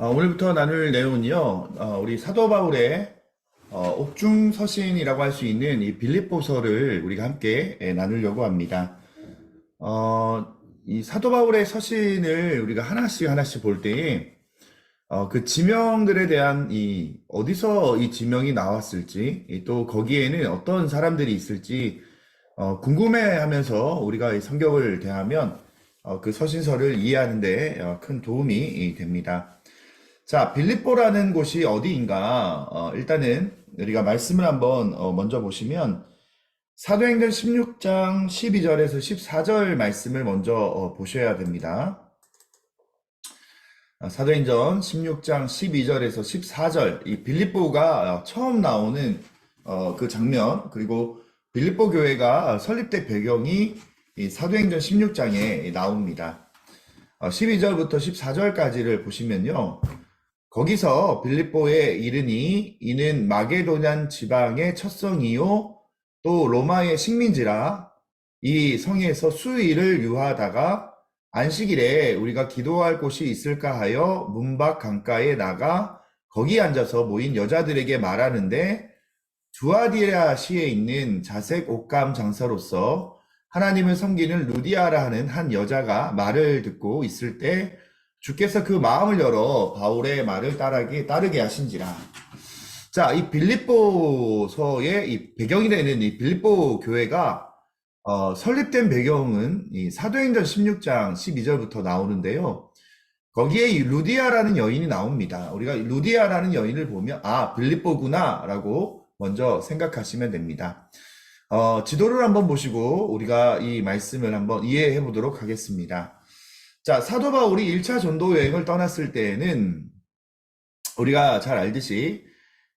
어, 오늘부터 나눌 내용은요, 어, 우리 사도 바울의 어, 옥중 서신이라고 할 수 있는 이 빌립보서를 우리가 함께 예, 나누려고 합니다. 어, 이 사도 바울의 서신을 우리가 하나씩 하나씩 볼 때에 어, 그 지명들에 대한 이 어디서 이 지명이 나왔을지 이 또 거기에는 어떤 사람들이 있을지 어, 궁금해하면서 우리가 이 성경을 대하면 어, 그 서신서를 이해하는데 어, 큰 도움이 됩니다. 자, 빌립보라는 곳이 어디인가? 어, 일단은 우리가 말씀을 한번 어, 먼저 보시면 사도행전 16장 12절에서 14절 말씀을 먼저 어, 보셔야 됩니다. 아, 사도행전 16장 12절에서 14절 이 빌립보가 어, 처음 나오는 어, 그 장면 그리고 빌립보 교회가 설립된 배경이 이 사도행전 16장에 나옵니다. 어, 12절부터 14절까지를 보시면요. 거기서 빌립보에 이르니 이는 마게도냐 지방의 첫성이요 또 로마의 식민지라. 이 성에서 수일을 유하다가 안식일에 우리가 기도할 곳이 있을까 하여 문밖 강가에 나가 거기 앉아서 모인 여자들에게 말하는데 두아디라 시에 있는 자색 옷감 장사로서 하나님을 섬기는 루디아라 하는 한 여자가 말을 듣고 있을 때 주께서 그 마음을 열어 바울의 말을 따르게, 따르게 하신지라. 자, 이 빌립보서의 이 배경이 되는 이 빌립보 교회가 어, 설립된 배경은 이 사도행전 16장 12절부터 나오는데요. 거기에 이 루디아라는 여인이 나옵니다. 우리가 이 루디아라는 여인을 보면 아, 빌립보구나라고 먼저 생각하시면 됩니다. 어, 지도를 한번 보시고 우리가 이 말씀을 한번 이해해 보도록 하겠습니다. 자, 사도 바울이 1차 전도 여행을 떠났을 때에는 우리가 잘 알듯이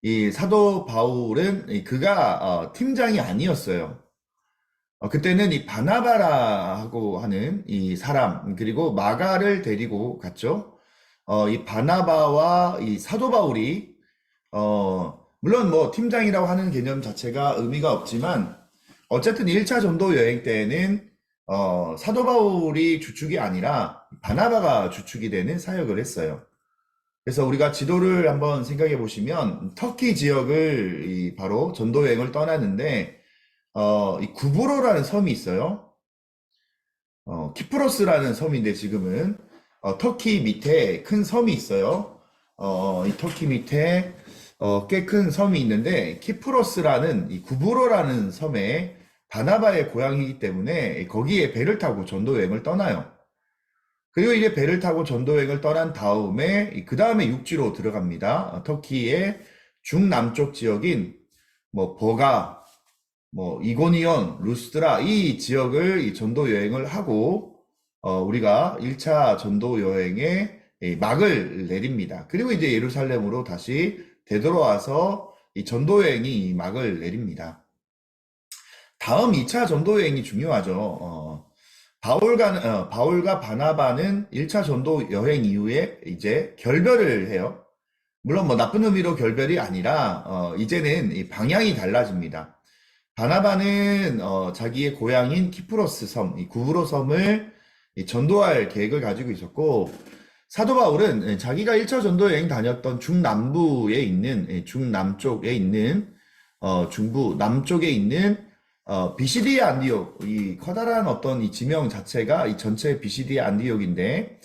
이 사도 바울은 이 그가 어, 팀장이 아니었어요. 어, 그때는 이 바나바라하고 하는 이 사람 그리고 마가를 데리고 갔죠. 어, 이 바나바와 이 사도 바울이 어, 물론 뭐 팀장이라고 하는 개념 자체가 의미가 없지만 어쨌든 1차 전도 여행 때에는 어, 사도 바울이 주축이 아니라 바나바가 주축이 되는 사역을 했어요. 그래서 우리가 지도를 한번 생각해 보시면 터키 지역을 이 바로 전도 여행을 떠났는데 어, 이 구브로라는 섬이 있어요. 어, 키프로스라는 섬인데 지금은 어, 터키 밑에 큰 섬이 있어요. 어, 이 터키 밑에 어, 꽤 큰 섬이 있는데 키프로스라는 이 구브로라는 섬에 바나바의 고향이기 때문에 거기에 배를 타고 전도 여행을 떠나요. 그리고 이제 배를 타고 전도 여행을 떠난 다음에 그 다음에 육지로 들어갑니다. 어, 터키의 중남쪽 지역인 뭐 버가, 뭐 이고니온, 루스드라 이 지역을 이 전도 여행을 하고 어, 우리가 1차 전도 여행에 이 막을 내립니다. 그리고 이제 예루살렘으로 다시 되돌아와서 이 전도 여행이 이 막을 내립니다. 다음 2차 전도 여행이 중요하죠. 어, 바울과, 어, 바울과 바나바는 1차 전도 여행 이후에 이제 결별을 해요. 물론 뭐 나쁜 의미로 결별이 아니라, 어, 이제는 이 방향이 달라집니다. 바나바는, 어, 자기의 고향인 키프로스 섬, 이 구브로 섬을 이 전도할 계획을 가지고 있었고, 사도 바울은 예, 자기가 1차 전도 여행 다녔던 중남부에 있는, 예, 중남쪽에 있는, 어, 중부, 남쪽에 있는 어, 비시디의 안디옥, 이 커다란 어떤 이 지명 자체가 이 전체 비시디의 안디옥인데,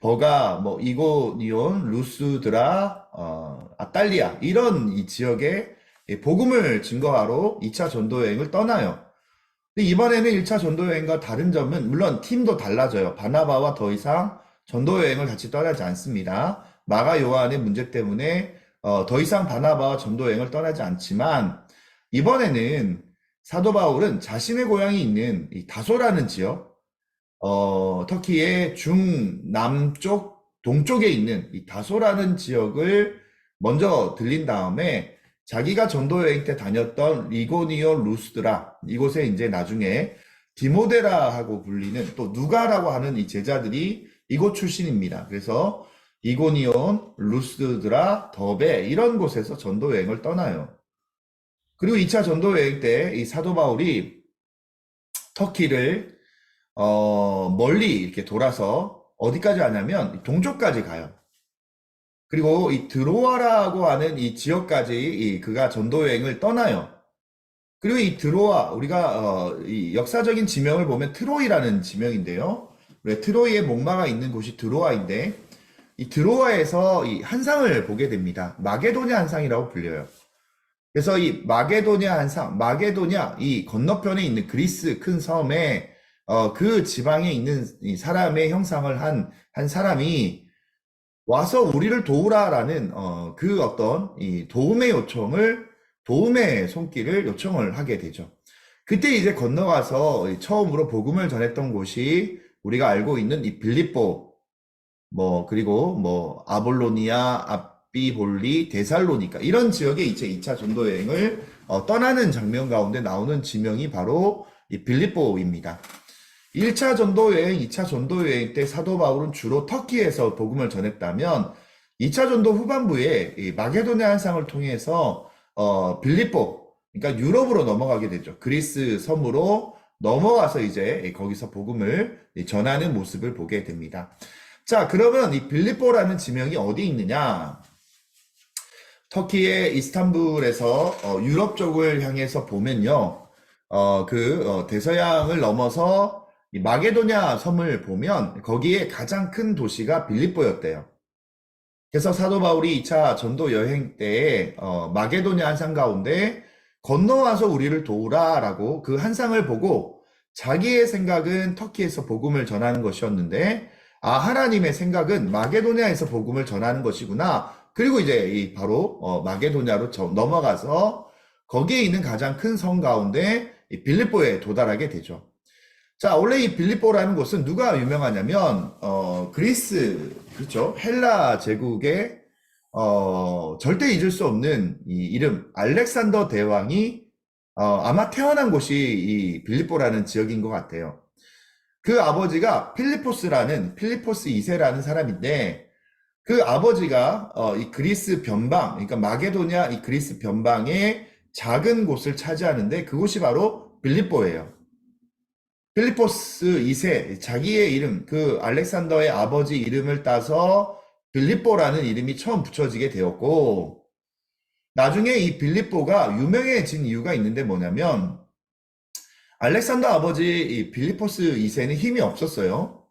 버가, 뭐, 이고니온, 루스드라, 어, 아탈리아, 이런 이 지역에 이 복음을 증거하러 2차 전도 여행을 떠나요. 근데 이번에는 1차 전도 여행과 다른 점은, 물론 팀도 달라져요. 바나바와 더 이상 전도 여행을 같이 떠나지 않습니다. 마가 요한의 문제 때문에, 어, 더 이상 바나바와 전도 여행을 떠나지 않지만, 이번에는 사도 바울은 자신의 고향이 있는 이 다소라는 지역, 어, 터키의 중남쪽, 동쪽에 있는 이 다소라는 지역을 먼저 들린 다음에 자기가 전도 여행 때 다녔던 리고니온 루스드라, 이곳에 이제 나중에 디모데라하고 불리는 또 누가라고 하는 이 제자들이 이곳 출신입니다. 그래서 이고니온, 루스드라, 더베 이런 곳에서 전도 여행을 떠나요. 그리고 2차 전도 여행 때 이 사도 바울이 터키를 어, 멀리 이렇게 돌아서 어디까지 가냐면 동쪽까지 가요. 그리고 이 드로아라고 하는 이 지역까지 이 그가 전도 여행을 떠나요. 그리고 이 드로아 우리가 어, 이 역사적인 지명을 보면 트로이라는 지명인데요. 왜 트로이에 목마가 있는 곳이 드로아인데 이 드로아에서 이 한상을 보게 됩니다. 마게도냐 한상이라고 불려요. 그래서 이 마게도냐 한상, 마게도냐 이 건너편에 있는 그리스 큰 섬에 어, 그 지방에 있는 이 사람의 형상을 한, 한 사람이 와서 우리를 도우라라는 어, 그 어떤 이 도움의 요청을 도움의 손길을 요청을 하게 되죠. 그때 이제 건너가서 이 처음으로 복음을 전했던 곳이 우리가 알고 있는 이 빌립보 뭐 그리고 뭐 아볼로니아, 앞 비볼리, 데살로니카 이런 지역에 이제 2차 전도 여행을 어, 떠나는 장면 가운데 나오는 지명이 바로 이 빌립보입니다. 1차 전도 여행, 2차 전도 여행 때 사도 바울은 주로 터키에서 복음을 전했다면 2차 전도 후반부에 이 마게도냐 한상을 통해서 어, 빌립보, 그러니까 유럽으로 넘어가게 되죠. 그리스 섬으로 넘어가서 이제 거기서 복음을 전하는 모습을 보게 됩니다. 자, 그러면 이 빌립보라는 지명이 어디 있느냐? 터키의 이스탄불에서 어, 유럽 쪽을 향해서 보면요. 어, 그 어, 대서양을 넘어서 이 마게도냐 섬을 보면 거기에 가장 큰 도시가 빌립보였대요. 그래서 사도 바울이 2차 전도 여행 때에 어, 마게도냐 한상 가운데 건너와서 우리를 도우라라고 그 한상을 보고 자기의 생각은 터키에서 복음을 전하는 것이었는데 아 하나님의 생각은 마게도냐에서 복음을 전하는 것이구나. 그리고 이제 이 바로 어, 마게도냐로 저- 넘어가서 거기에 있는 가장 큰 성 가운데 이 빌립보에 도달하게 되죠. 자, 원래 이 빌립보라는 곳은 누가 유명하냐면, 어, 그리스, 그렇죠? 헬라 제국의, 어, 절대 잊을 수 없는 이 이름, 알렉산더 대왕이, 어, 아마 태어난 곳이 이 빌립보라는 지역인 것 같아요. 그 아버지가 필리포스라는, 필리포스 2세라는 사람인데, 그 아버지가, 어, 이 그리스 변방, 그러니까 마게도냐 이 그리스 변방의 작은 곳을 차지하는데, 그곳이 바로 빌립보예요. 필리포스 2세, 자기의 이름, 그 알렉산더의 아버지 이름을 따서 빌립보라는 이름이 처음 붙여지게 되었고, 나중에 이 빌립보가 유명해진 이유가 있는데 뭐냐면, 알렉산더 아버지 이 빌리포스 2세는 힘이 없었어요.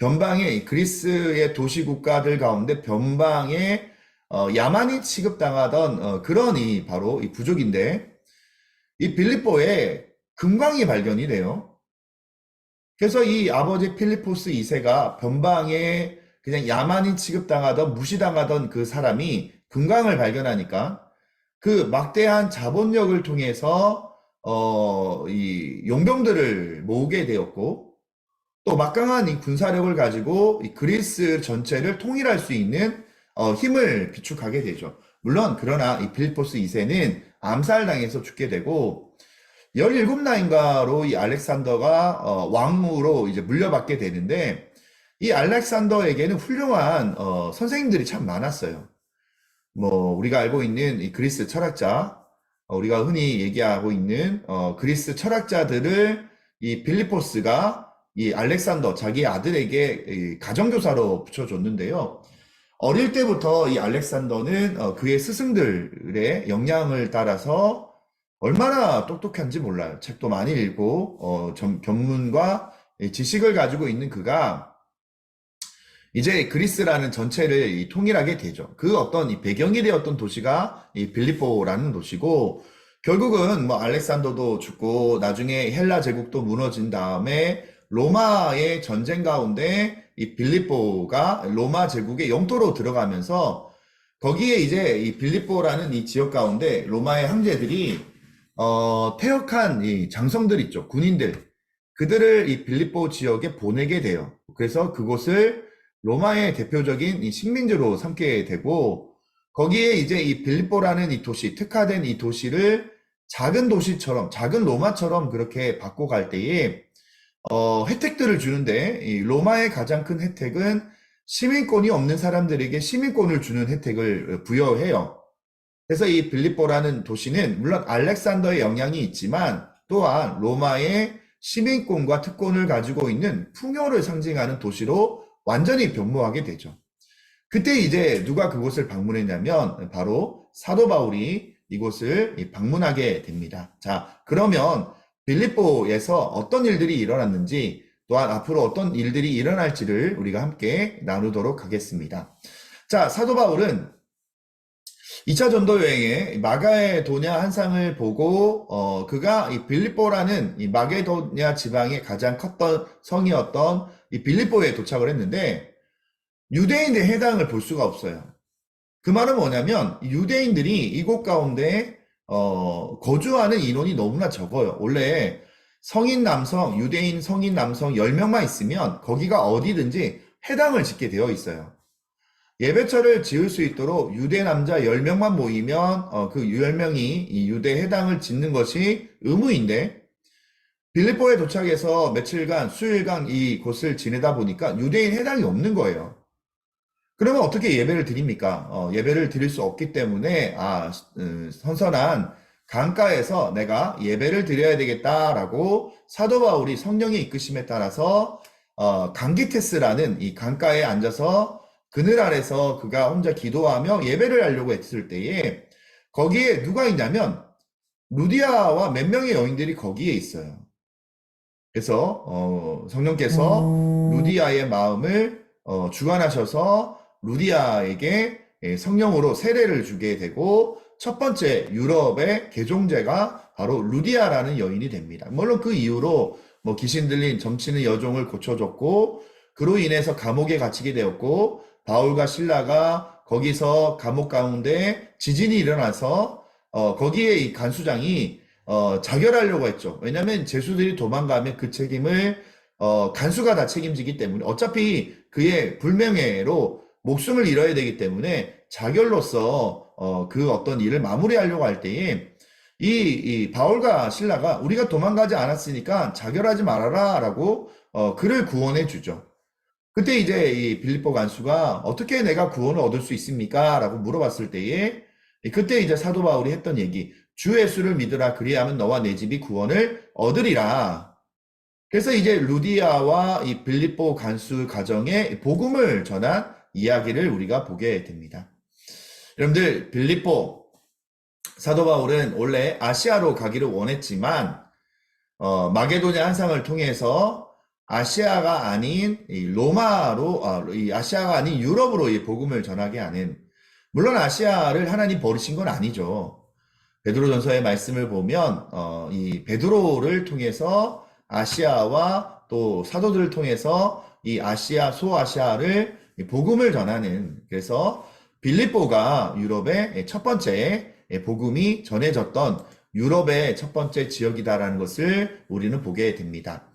변방의 이 그리스의 도시 국가들 가운데 변방에 어, 야만이 취급당하던 어, 그런 이 바로 이 부족인데, 이 빌립보에 금광이 발견이 돼요. 그래서 이 아버지 필리포스 2세가 변방에 그냥 야만인 취급당하던 무시당하던 그 사람이 금광을 발견하니까 그 막대한 자본력을 통해서 어, 이 용병들을 모으게 되었고 또 막강한 이 군사력을 가지고 이 그리스 전체를 통일할 수 있는 어, 힘을 비축하게 되죠. 물론 그러나 이 필리포스 2세는 암살당해서 죽게 되고 17나인가로 이 알렉산더가 어, 왕으로 이제 물려받게 되는데 이 알렉산더에게는 훌륭한 어, 선생님들이 참 많았어요. 뭐 우리가 알고 있는 이 그리스 철학자, 어, 우리가 흔히 얘기하고 있는 어, 그리스 철학자들을 이 빌리포스가 이 알렉산더 자기 아들에게 이 가정교사로 붙여줬는데요. 어릴 때부터 이 알렉산더는 어, 그의 스승들의 영향을 따라서 얼마나 똑똑한지 몰라요. 책도 많이 읽고, 어, 이 지식을 가지고 있는 그가 이제 그리스라는 전체를 이 통일하게 되죠. 그 어떤 이 배경이 되었던 도시가 이 빌립보라는 도시고, 결국은 뭐 알렉산더도 죽고, 나중에 헬라 제국도 무너진 다음에 로마의 전쟁 가운데 이 빌립보가 로마 제국의 영토로 들어가면서 거기에 이제 이 빌립보라는 이 지역 가운데 로마의 황제들이 어, 퇴역한 이 장성들 있죠. 군인들. 그들을 이 빌립보 지역에 보내게 돼요. 그래서 그곳을 로마의 대표적인 이 식민지로 삼게 되고, 거기에 이제 이 빌립보라는 이 도시, 특화된 이 도시를 작은 도시처럼, 작은 로마처럼 그렇게 바꿔갈 때에, 어, 혜택들을 주는데, 이 로마의 가장 큰 혜택은 시민권이 없는 사람들에게 시민권을 주는 혜택을 부여해요. 그래서 이 빌립보라는 도시는 물론 알렉산더의 영향이 있지만 또한 로마의 시민권과 특권을 가지고 있는 풍요를 상징하는 도시로 완전히 변모하게 되죠. 그때 이제 누가 그곳을 방문했냐면 바로 사도 바울이 이곳을 방문하게 됩니다. 자, 그러면 빌립보에서 어떤 일들이 일어났는지 또한 앞으로 어떤 일들이 일어날지를 우리가 함께 나누도록 하겠습니다. 자, 사도 바울은 2차 전도 여행에 마가에도냐 한상을 보고 어, 그가 이 빌립보라는 이 마게도냐 지방의 가장 컸던 성이었던 이 빌립보에 도착을 했는데 유대인의 해당을 볼 수가 없어요. 그 말은 뭐냐면 유대인들이 이곳 가운데 어, 거주하는 인원이 너무나 적어요. 원래 성인 남성, 유대인 성인 남성 10명만 있으면 거기가 어디든지 해당을 짓게 되어 있어요. 예배처를 지을 수 있도록 유대 남자 10명만 모이면 어, 그 10명이 이 유대 해당을 짓는 것이 의무인데 빌립보에 도착해서 며칠간 수일간 이곳을 지내다 보니까 유대인 해당이 없는 거예요. 그러면 어떻게 예배를 드립니까? 어, 예배를 드릴 수 없기 때문에 아 음, 선선한 강가에서 내가 예배를 드려야 되겠다라고 사도 바울이 성령의 이끄심에 따라서 어, 강기테스라는 이 강가에 앉아서 그늘 아래서 그가 혼자 기도하며 예배를 하려고 했을 때에 거기에 누가 있냐면 루디아와 몇 명의 여인들이 거기에 있어요. 그래서 어, 성령께서 루디아의 마음을 어, 주관하셔서 루디아에게 예, 성령으로 세례를 주게 되고 첫 번째 유럽의 개종제가 바로 루디아라는 여인이 됩니다. 물론 그 이후로 뭐 귀신 들린 점치는 여종을 고쳐줬고 그로 인해서 감옥에 갇히게 되었고 바울과 신라가 거기서 감옥 가운데 지진이 일어나서 어, 거기에 이 간수장이 어, 자결하려고 했죠. 왜냐하면 제수들이 도망가면 그 책임을 어, 간수가 다 책임지기 때문에 어차피 그의 불명예로 목숨을 잃어야 되기 때문에 자결로서 어, 그 어떤 일을 마무리하려고 할 때에 이, 이 바울과 신라가 우리가 도망가지 않았으니까 자결하지 말아라라고 어, 그를 구원해 주죠. 그때 이제 이 빌립보 간수가 어떻게 내가 구원을 얻을 수 있습니까? 라고 물어봤을 때에 그때 이제 사도 바울이 했던 얘기 주 예수를 믿으라 그리하면 너와 내 집이 구원을 얻으리라. 그래서 이제 루디아와 이 빌립보 간수 가정에 복음을 전한 이야기를 우리가 보게 됩니다. 여러분들 빌립보 사도 바울은 원래 아시아로 가기를 원했지만 어, 마게도냐 한상을 통해서 아시아가 아닌 이 로마로 아, 이 아시아가 아닌 유럽으로 이 복음을 전하게 하는 물론 아시아를 하나님 버리신 건 아니죠. 베드로전서의 말씀을 보면 어, 이 베드로를 통해서 아시아와 또 사도들을 통해서 이 아시아 소아시아를 복음을 전하는 그래서 빌립보가 유럽의 첫 번째 복음이 전해졌던 유럽의 첫 번째 지역이다라는 것을 우리는 보게 됩니다.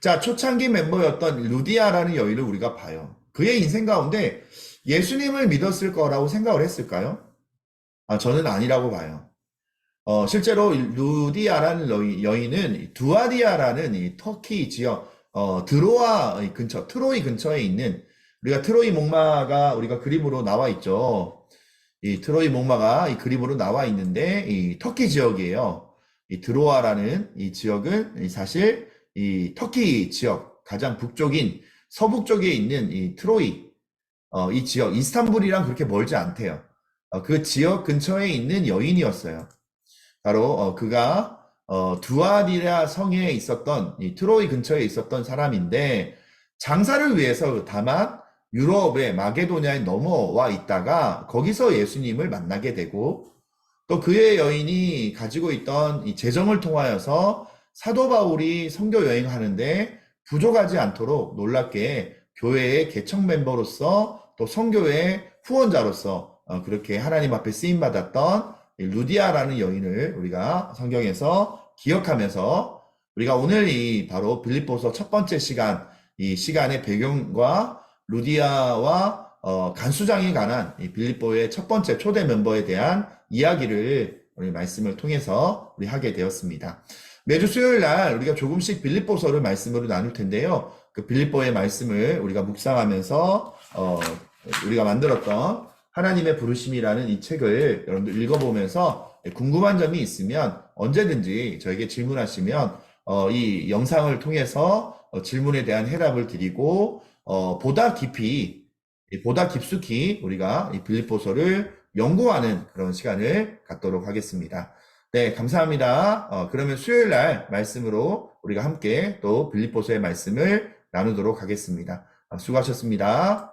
자, 초창기 멤버였던 루디아라는 여인을 우리가 봐요. 그의 인생 가운데 예수님을 믿었을 거라고 생각을 했을까요? 아, 저는 아니라고 봐요. 어, 실제로 루디아라는 여인은 두아디아라는 이 터키 지역, 어, 드로아 근처, 트로이 근처에 있는 우리가 트로이 목마가 우리가 그림으로 나와 있죠. 이 트로이 목마가 이 그림으로 나와 있는데 이 터키 지역이에요. 이 드로아라는 이 지역은 사실 이 터키 지역 가장 북쪽인 서북쪽에 있는 이 트로이 어, 이 지역 이스탄불이랑 그렇게 멀지 않대요. 어, 그 지역 근처에 있는 여인이었어요. 바로 어, 그가 어, 두아디라 성에 있었던 이 트로이 근처에 있었던 사람인데 장사를 위해서 다만 유럽의 마게도냐에 넘어와 있다가 거기서 예수님을 만나게 되고 또 그의 여인이 가지고 있던 이 재정을 통하여서 사도 바울이 성교 여행하는데 부족하지 않도록 놀랍게 교회의 개척 멤버로서 또 성교의 후원자로서 어, 그렇게 하나님 앞에 쓰임 받았던 루디아라는 여인을 우리가 성경에서 기억하면서 우리가 오늘 이 바로 빌립보서 첫 번째 시간 이 시간의 배경과 루디아와 어, 간수장에 관한 빌립보의 첫 번째 초대 멤버에 대한 이야기를 우리 말씀을 통해서 우리 하게 되었습니다. 매주 수요일 날 우리가 조금씩 빌립보서를 말씀으로 나눌 텐데요. 그 빌립보의 말씀을 우리가 묵상하면서 어, 우리가 만들었던 하나님의 부르심이라는 이 책을 여러분들 읽어보면서 궁금한 점이 있으면 언제든지 저에게 질문하시면 어, 이 영상을 통해서 어, 질문에 대한 해답을 드리고 어, 보다 깊이 이 보다 깊숙이 우리가 이 빌립보서를 연구하는 그런 시간을 갖도록 하겠습니다. 네, 감사합니다. 어, 그러면 수요일 날 말씀으로 우리가 함께 또 빌립보서의 말씀을 나누도록 하겠습니다. 아, 수고하셨습니다.